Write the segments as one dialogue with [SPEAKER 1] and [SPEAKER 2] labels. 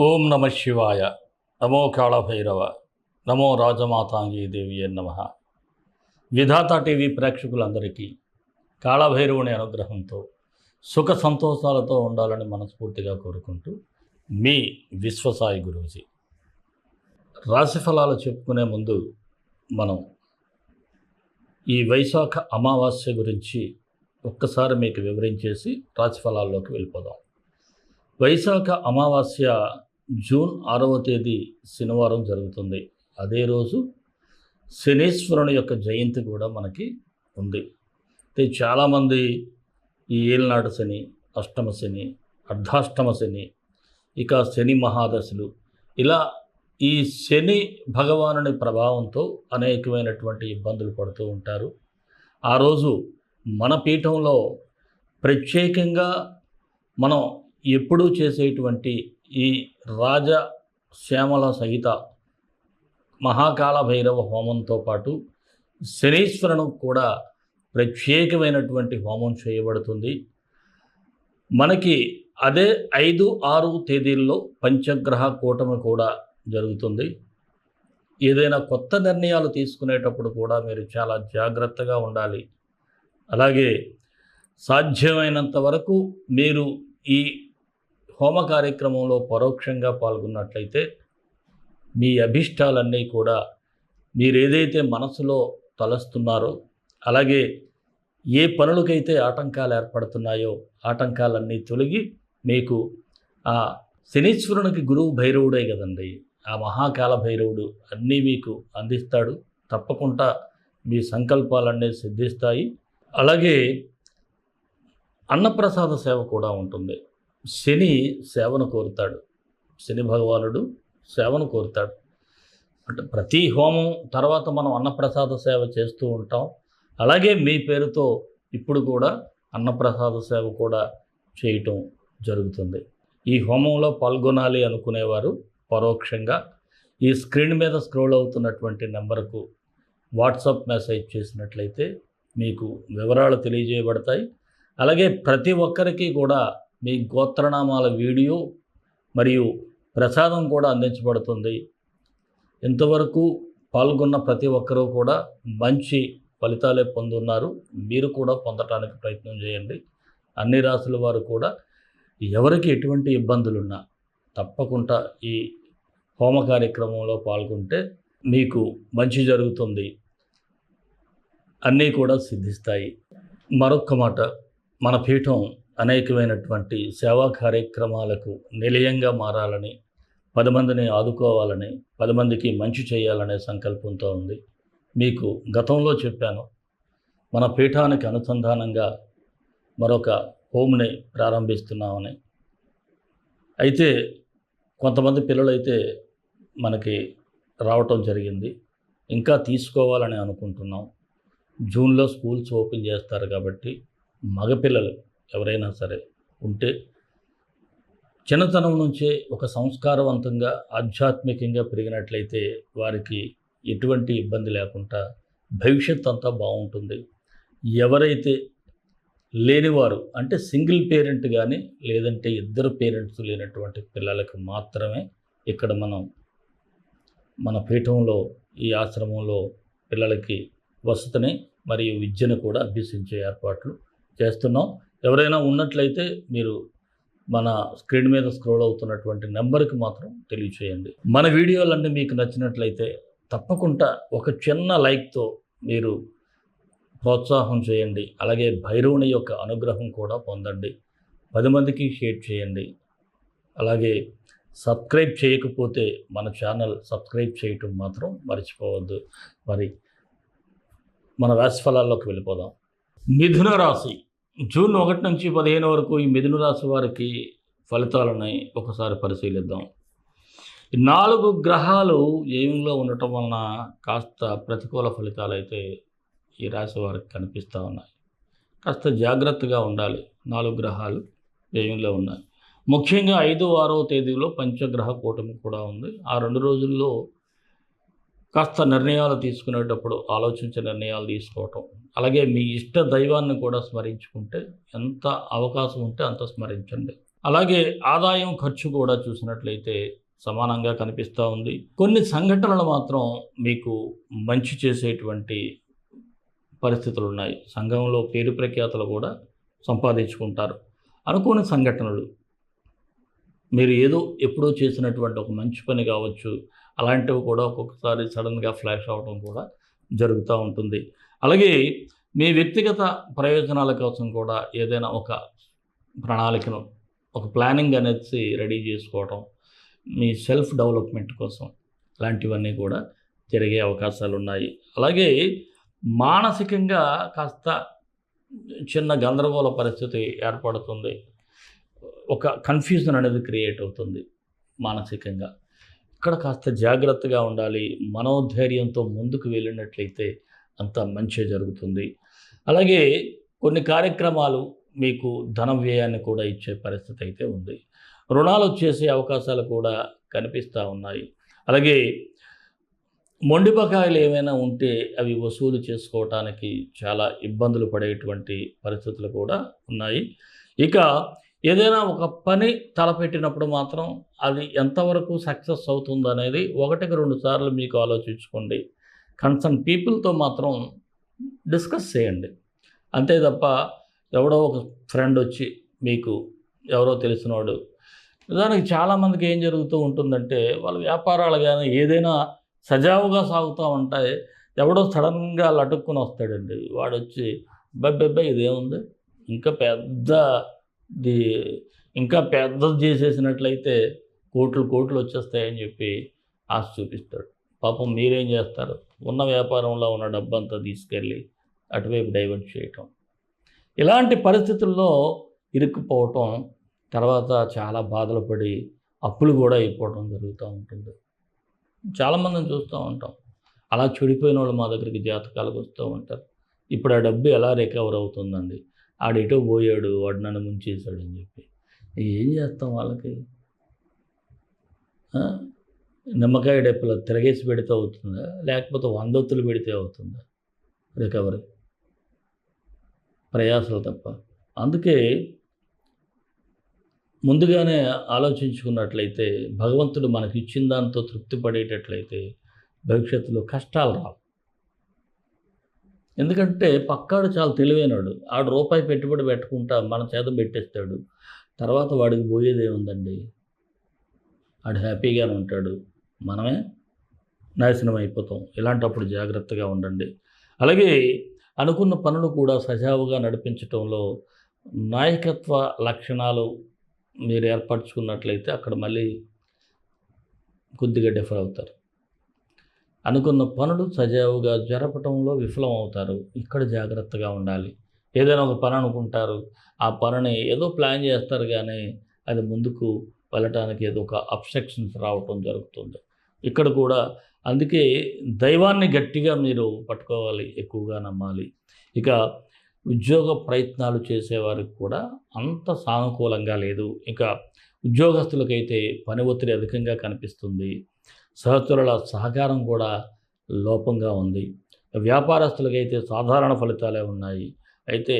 [SPEAKER 1] ఓం నమ శివాయ. నమో కాళభైరవ. నమో రాజమాతాంగీ దేవి నమ. విధాత టీవీ ప్రేక్షకులందరికీ కాళభైరవుని అనుగ్రహంతో సుఖ సంతోషాలతో ఉండాలని మనస్ఫూర్తిగా కోరుకుంటూ మీ విశ్వసాయి గురూజీ. రాశిఫలాలు చెప్పుకునే ముందు మనం ఈ వైశాఖ అమావాస్య గురించి ఒక్కసారి మీకు వివరించేసి రాశిఫలాల్లోకి వెళ్ళిపోదాం. వైశాఖ అమావాస్య జూన్ ఆరవ తేదీ శనివారం జరుగుతుంది. అదే రోజు శనీశ్వరుని యొక్క జయంతి కూడా మనకి ఉంది. అయితే చాలామంది ఈ ఏలినాడు శని అష్టమ శని అర్ధాష్టమ శని ఇక శని మహాదశలు ఇలా ఈ శని భగవానుని ప్రభావంతో అనేకమైనటువంటి ఇబ్బందులు పడుతూ ఉంటారు. ఆ రోజు మన పీఠంలో ప్రత్యేకంగా మనం ఎప్పుడూ చేసేటువంటి ఈ రాజ శ్యామల సహిత మహాకాల భైరవ హోమంతో పాటు శనీశ్వరను కూడా ప్రత్యేకమైనటువంటి హోమం చేయబడుతుంది. మనకి అదే ఐదు ఆరు తేదీల్లో పంచగ్రహ కూటమి కూడా జరుగుతుంది. ఏదైనా కొత్త నిర్ణయాలు తీసుకునేటప్పుడు కూడా మీరు చాలా జాగ్రత్తగా ఉండాలి. అలాగే సాధ్యమైనంత వరకు మీరు ఈ హోమ కార్యక్రమంలో పరోక్షంగా పాల్గొన్నట్లయితే మీ అభిష్టాలన్నీ కూడా మీరేదైతే మనసులో తలస్తున్నారో అలాగే ఏ పనులకైతే ఆటంకాలు ఏర్పడుతున్నాయో ఆటంకాలన్నీ తొలగి మీకు ఆ శనీశ్వరునికి గురువు భైరవుడే కదండి. ఆ మహాకాల భైరవుడు అన్నీ మీకు అందిస్తాడు. తప్పకుండా మీ సంకల్పాలన్నీ సిద్ధిస్తాయి. అలాగే అన్నప్రసాద సేవ కూడా ఉంటుంది. శని సేవను కోరుతాడు. శని భగవానుడు సేవను కోరుతాడు. అంటే ప్రతి హోమం తర్వాత మనం అన్నప్రసాద సేవ చేస్తూ ఉంటాం. అలాగే మీ పేరుతో ఇప్పుడు కూడా అన్నప్రసాద సేవ కూడా చేయటం జరుగుతుంది. ఈ హోమంలో పాల్గొనాలి అనుకునేవారు పరోక్షంగా. ఈ స్క్రీన్ మీద స్క్రోల్ అవుతున్నటువంటి నెంబర్కు వాట్సాప్ మెసేజ్ చేసినట్లయితే మీకు వివరాలు తెలియజేయబడతాయి. అలాగే ప్రతి ఒక్కరికి కూడా మీ గోత్రనామాల వీడియో మరియు ప్రసాదం కూడా అందించబడుతుంది. ఇంతవరకు పాల్గొన్న ప్రతి ఒక్కరూ కూడా మంచి ఫలితాలే పొందున్నారు. మీరు కూడా పొందటానికి ప్రయత్నం చేయండి. అన్ని రాసుల వారు కూడా ఎవరికి ఎటువంటి ఇబ్బందులున్నా తప్పకుండా ఈ హోమ కార్యక్రమంలో పాల్గొంటే మీకు మంచి జరుగుతుంది. అన్నీ కూడా సిద్ధిస్తాయి. మరొక్క మాట మన పీఠం అనేకమైనటువంటి సేవా కార్యక్రమాలకు నిలయంగా మారాలని పది మందిని ఆదుకోవాలని పది మందికి మంచి చేయాలనే సంకల్పంతో ఉంది. మీకు గతంలో చెప్పాను మన పీఠానికి అనుసంధానంగా మరొక హోమ్ని ప్రారంభిస్తున్నామని. అయితే కొంతమంది పిల్లలైతే మనకి రావటం జరిగింది. ఇంకా తీసుకోవాలని అనుకుంటున్నాం. జూన్లో స్కూల్స్ ఓపెన్ చేస్తారు కాబట్టి మగపిల్లలు ఎవరైనా సరే ఉంటే చిన్నతనం నుంచే ఒక సంస్కారవంతంగా ఆధ్యాత్మికంగా పెరిగినట్లయితే వారికి ఎటువంటి ఇబ్బంది లేకుండా భవిష్యత్ అంతా బాగుంటుంది. ఎవరైతే లేనివారు అంటే సింగిల్ పేరెంట్ కానీ లేదంటే ఇద్దరు పేరెంట్స్ లేనటువంటి పిల్లలకు మాత్రమే ఇక్కడ మనం మన పీఠంలో ఈ ఆశ్రమంలో పిల్లలకి వసతిని మరియు విద్యను కూడా అభ్యసించే ఏర్పాట్లు చేస్తున్నాం. ఎవరైనా ఉన్నట్లయితే మీరు మన స్క్రీన్ మీద స్క్రోల్ అవుతున్నటువంటి నెంబర్కి మాత్రం తెలియచేయండి. మన వీడియోలన్నీ మీకు నచ్చినట్లయితే తప్పకుండా ఒక చిన్న లైక్తో మీరు ప్రోత్సాహం చేయండి. అలాగే భైరవుని యొక్క అనుగ్రహం కూడా పొందండి. పది మందికి షేర్ చేయండి. అలాగే సబ్స్క్రైబ్ చేయకపోతే మన ఛానల్ సబ్స్క్రైబ్ చేయటం మాత్రం మర్చిపోవద్దు. మరి మన రాశిఫలాల్లోకి వెళ్ళిపోదాం. మిథున రాశి జూన్ ఒకటి నుంచి పదిహేను వరకు ఈ మిథున రాశి వారికి ఫలితాలని ఒకసారి పరిశీలిద్దాం. నాలుగు గ్రహాలు ఏమిలో ఉండటం వలన కాస్త ప్రతికూల ఫలితాలు అయితే ఈ రాశి వారికి కనిపిస్తూ ఉన్నాయి. కాస్త జాగ్రత్తగా ఉండాలి. నాలుగు గ్రహాలు వ్యయంలో ఉన్నాయి. ముఖ్యంగా ఐదు ఆరో తేదీలో పంచగ్రహ కూటమి కూడా ఉంది. ఆ రెండు రోజుల్లో కాస్త నిర్ణయాలు తీసుకునేటప్పుడు ఆలోచించే నిర్ణయాలు తీసుకోవటం. అలాగే మీ ఇష్ట దైవాన్ని కూడా స్మరించుకుంటే ఎంత అవకాశం ఉంటే అంత స్మరించండి. అలాగే ఆదాయం ఖర్చు కూడా చూసినట్లయితే సమానంగా కనిపిస్తూ ఉంది. కొన్ని సంఘటనలు మాత్రం మీకు మంచి చేసేటువంటి పరిస్థితులు ఉన్నాయి. సంఘంలో పేరు ప్రఖ్యాతలు కూడా సంపాదించుకుంటారు. అనుకోని సంఘటనలు. మీరు ఏదో ఎప్పుడో చేసినటువంటి ఒక మంచి పని కావచ్చు అలాంటివి కూడా ఒక్కొక్కసారి సడన్గా ఫ్లాష్ అవడం కూడా జరుగుతూ ఉంటుంది. అలాగే మీ వ్యక్తిగత ప్రయోజనాల కోసం కూడా ఏదైనా ఒక ప్రణాళికను ఒక ప్లానింగ్ అనేది రెడీ చేసుకోవడం మీ సెల్ఫ్ డెవలప్మెంట్ కోసం ఇలాంటివన్నీ కూడా జరిగే అవకాశాలు ఉన్నాయి. అలాగే మానసికంగా కాస్త చిన్న గందరగోళ పరిస్థితి ఏర్పడుతుంది. ఒక కన్ఫ్యూజన్ అనేది క్రియేట్ అవుతుంది మానసికంగా. ఇక్కడ కాస్త జాగ్రత్తగా ఉండాలి మనోధైర్యంతో ముందుకు వెళ్ళినట్లయితే అంత మంచి జరుగుతుంది. అలాగే కొన్ని కార్యక్రమాలు మీకు ధన వ్యయాన్ని కూడా ఇచ్చే పరిస్థితి అయితే ఉంది. రుణాలు వచ్చేసే అవకాశాలు కూడా కనిపిస్తూ ఉన్నాయి. అలాగే మొండి బకాయిలు ఏమైనా ఉంటే అవి వసూలు చేసుకోవటానికి చాలా ఇబ్బందులు పడేటువంటి పరిస్థితులు కూడా ఉన్నాయి. ఇక ఏదైనా ఒక పని తలపెట్టినప్పుడు మాత్రం అది ఎంతవరకు సక్సెస్ అవుతుంది అనేది ఒకటికి రెండు సార్లు మీకు ఆలోచించుకోండి. కన్సర్న్ పీపుల్తో మాత్రం డిస్కస్ చేయండి. అంతే తప్ప ఎవడో ఒక ఫ్రెండ్ వచ్చి మీకు ఎవరో తెలిసినవాడు దానికి చాలామందికి ఏం జరుగుతూ ఉంటుందంటే వాళ్ళ వ్యాపారాలు కానీ ఏదైనా సజావుగా సాగుతూ ఉంటాయి. ఎవడో సడన్గా లటుక్కుని వస్తాడండి వాడు వచ్చి బబ్బెబ్బే ఇదేముంది? ఇంకా పెద్ద ది ఇంకా పెద్దది చేసేసినట్లయితే కోట్లు కోట్లు వచ్చేస్తాయని చెప్పి ఆశ చూపిస్తాడు. పాపం మీరేం చేస్తారు? ఉన్న వ్యాపారంలో ఉన్న డబ్బంతా తీసుకెళ్ళి అటువైపు డైవర్ట్ చేయటం. ఇలాంటి పరిస్థితుల్లో ఇరుక్కుపోవటం తర్వాత చాలా బాధలు పడి అప్పులు కూడా అయిపోవడం జరుగుతూ ఉంటుంది. చాలామందిని చూస్తూ ఉంటాం. అలా చెడిపోయిన వాళ్ళు మా దగ్గరికి జాతకాలకు వస్తూ ఉంటారు. ఇప్పుడు ఆ డబ్బు ఎలా రికవర్ అవుతుందండి? ఆడేటో పోయాడు వాడు నన్ను ముంచేశాడు అని చెప్పి. ఏం చేస్తాం వాళ్ళకి? నిమ్మకాయ డెప్పలో తిరగేసి పెడితే అవుతుందా? లేకపోతే వందొత్తులు పెడితే అవుతుందా? రికవరీ. ప్రయాసాలు తప్ప. అందుకే ముందుగానే ఆలోచించుకున్నట్లయితే భగవంతుడు మనకి ఇచ్చిన దాంతో తృప్తి పడేటట్లయితే భవిష్యత్తులో కష్టాలు రావు. ఎందుకంటే పక్కాడు చాలా తెలివైనడు ఆడు రూపాయి పెట్టుబడి పెట్టుకుంటా మన చేత పెట్టేస్తాడు. తర్వాత వాడికి పోయేది ఏముందండి? ఆడు హ్యాపీగానే ఉంటాడు. మనమే నాశనం అయిపోతాం. ఇలాంటప్పుడు జాగ్రత్తగా ఉండండి. అలాగే అనుకున్న పనులు కూడా సజావుగా నడిపించటంలో నాయకత్వ లక్షణాలు మీరు ఏర్పరచుకున్నట్లయితే అక్కడ మళ్ళీ కొద్దిగా డిఫర్ అవుతారు. అనుకున్న పనులు సజావుగా జరపటంలో విఫలం అవుతారు ఇక్కడ జాగ్రత్తగా ఉండాలి. ఏదైనా ఒక పని అనుకుంటారు. ఆ పనిని ఏదో ప్లాన్ చేస్తారు కానీ అది ముందుకు వెళ్ళటానికి ఏదో ఒక అబ్స్ట్రక్షన్స్ రావటం జరుగుతుంది. ఇక్కడ కూడా అందుకే దైవాన్ని గట్టిగా మీరు పట్టుకోవాలి ఎక్కువగా నమ్మాలి. ఇక ఉద్యోగ ప్రయత్నాలు చేసేవారికి కూడా అంత సానుకూలంగా లేదు. ఇక ఉద్యోగస్తులకైతే పని ఒత్తిడి అధికంగా కనిపిస్తుంది. సహచరుల సహకారం కూడా లోపంగా ఉంది. వ్యాపారస్తులకైతే సాధారణ ఫలితాలే ఉన్నాయి. అయితే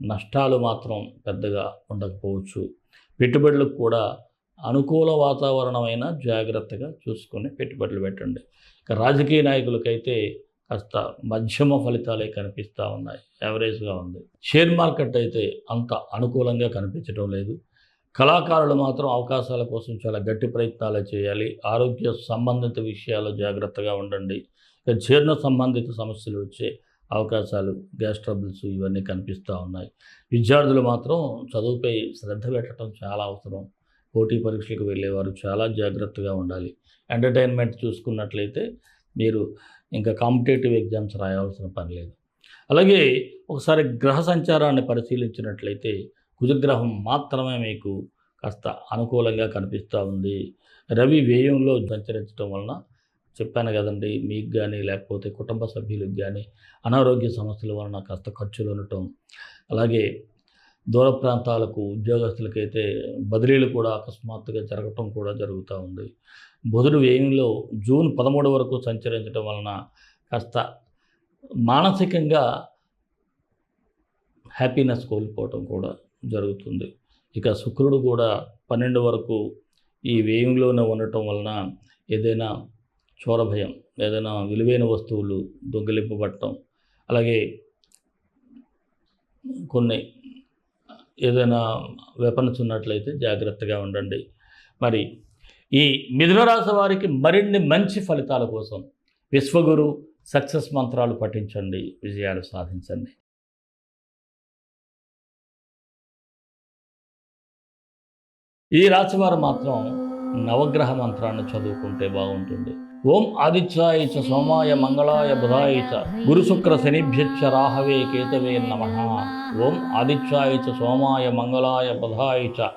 [SPEAKER 1] నష్టాలు మాత్రం పెద్దగా ఉండకపోవచ్చు. పెట్టుబడులకు కూడా అనుకూల వాతావరణమైన జాగ్రత్తగా చూసుకొని పెట్టుబడులు పెట్టండి. ఇక రాజకీయ నాయకులకైతే కాస్త మధ్యమ ఫలితాలే కనిపిస్తూ ఉన్నాయి. యావరేజ్గా ఉంది. షేర్ మార్కెట్ అయితే అంత అనుకూలంగా కనిపించడం లేదు. కళాకారులు మాత్రం అవకాశాల కోసం చాలా గట్టి ప్రయత్నాలు చేయాలి. ఆరోగ్య సంబంధిత విషయాల్లో జాగ్రత్తగా ఉండండి. ఇక జీర్ణ సంబంధిత సమస్యలు వచ్చే అవకాశాలు గ్యాస్ ట్రబుల్స్ ఇవన్నీ కనిపిస్తూ ఉన్నాయి. విద్యార్థులు మాత్రం చదువుపై శ్రద్ధ పెట్టడం చాలా అవసరం. పోటీ పరీక్షలకు వెళ్ళేవారు చాలా జాగ్రత్తగా ఉండాలి. ఎంటర్టైన్మెంట్ చూసుకున్నట్లయితే మీరు ఇంకా కాంపిటేటివ్ ఎగ్జామ్స్ రాయాల్సిన పని లేదు. అలాగే ఒకసారి గ్రహ సంచారాన్ని పరిశీలించినట్లయితే కుజగ్రహం మాత్రమే మీకు కాస్త అనుకూలంగా కనిపిస్తూ ఉంది. రవి వ్యయంలో సంచరించడం వలన చెప్పాను కదండి మీకు కానీ లేకపోతే కుటుంబ సభ్యులకు కానీ అనారోగ్య సమస్యల వలన కాస్త ఖర్చులు ఉండటం. అలాగే దూర ప్రాంతాలకు ఉద్యోగస్తులకైతే బదిలీలు కూడా అకస్మాత్తుగా జరగటం కూడా జరుగుతూ ఉంది. బుధుడు వ్యయంలో జూన్ పదమూడు వరకు సంచరించడం వలన కాస్త మానసికంగా హ్యాపీనెస్ కోల్పోవటం కూడా జరుగుతుంది. ఇక శుక్రుడు కూడా పన్నెండు వరకు ఈ వేయంలోనే ఉండటం వలన ఏదైనా చోరభయం ఏదైనా విలువైన వస్తువులు దొంగిలింపబడటం అలాగే కొన్ని ఏదైనా వెపన్స్ ఉన్నట్లయితే జాగ్రత్తగా ఉండండి. మరి ఈ మిథున రాశి వారికి మరిన్ని మంచి ఫలితాల కోసం విశ్వగురు సక్సెస్ మంత్రాలు పఠించండి విజయాలు సాధించండి. ఈ రాశివారు మాత్రం నవగ్రహ మంత్రాన్ని చదువుకుంటే బాగుంటుంది. ఓం ఆదిత్యాయ చ సోమాయ మంగళాయ బుధాయ చ గురు శుక్ర శనిభ్యచ్చ రాహవే కేతవే నమ. ఓం ఆదిత్యాయ చ సోమాయ మంగళాయ బుధాయ చ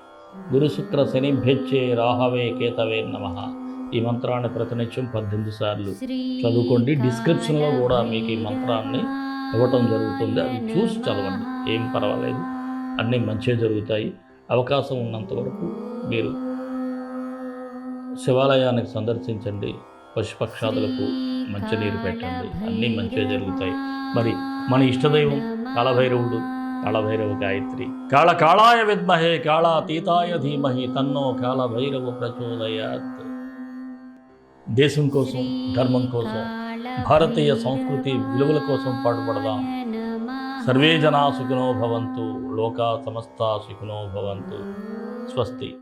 [SPEAKER 1] గురు శుక్ర శనిభ్యచ్చే రాహవే కేతవే నమ. ఈ మంత్రాన్ని ప్రతినిత్యం పద్దెనిమిది సార్లు చదువుకోండి. డిస్క్రిప్షన్లో కూడా మీకు ఈ మంత్రాన్ని ఇవ్వటం జరుగుతుంది. అది చూసి చదవండి. ఏం పర్వాలేదు. అన్నీ మంచిగా జరుగుతాయి. అవకాశం ఉన్నంత వరకు మీరు శివాలయానికి సందర్శించండి. పశుపక్షాదులకు మంచినీరు పెట్టండి. అన్నీ మంచిగా జరుగుతాయి. మరి మన ఇష్టదైవం కాళభైరవుడు కాళభైరవ గాయత్రి కాళ కాళాయ విద్మహే కాళాతీతాయ ధీమహి తన్నో కాళభైరవ ప్రచోదయాత్. దేశం కోసం ధర్మం కోసం భారతీయ సంస్కృతి విలువల కోసం పాటుపడదాం. సర్వే జనా సుఖినో భవంతు లోకా సమస్త సుఖినో భవంతు. స్వస్తి.